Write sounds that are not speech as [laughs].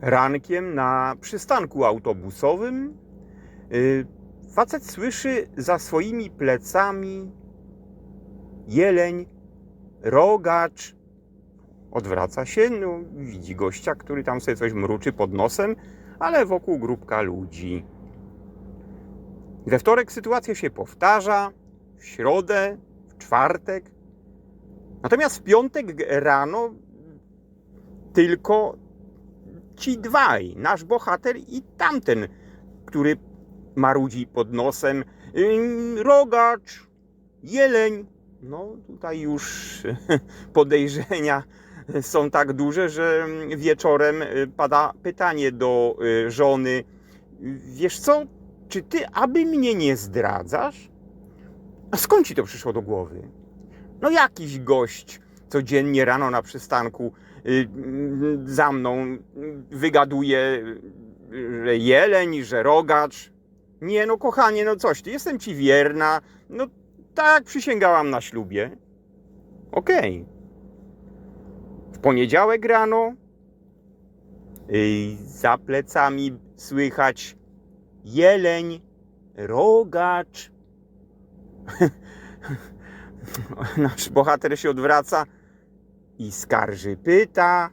Rankiem na przystanku autobusowym y, facet słyszy za swoimi plecami jeleń, rogacz. Odwraca się, no, widzi gościa, który tam sobie coś mruczy pod nosem, ale wokół grupka ludzi. We wtorek sytuacja się powtarza, w środę, w czwartek. Natomiast w piątek rano tylko ci dwaj, nasz bohater i tamten, który marudzi pod nosem. Rogacz, jeleń. No tutaj już [laughs] podejrzenia są tak duże, że wieczorem y, pada pytanie do y, żony. Wiesz co, czy ty aby mnie nie zdradzasz? A skąd ci to przyszło do głowy? No jakiś gość codziennie rano na przystanku y, za mną wygaduje, że jeleń, że rogacz. Nie no kochanie, no coś ty, jestem ci wierna. No tak przysięgałam na ślubie. Okej. W poniedziałek rano y, za plecami słychać jeleń, rogacz. [laughs] Nasz bohater się odwraca i skarży, pyta: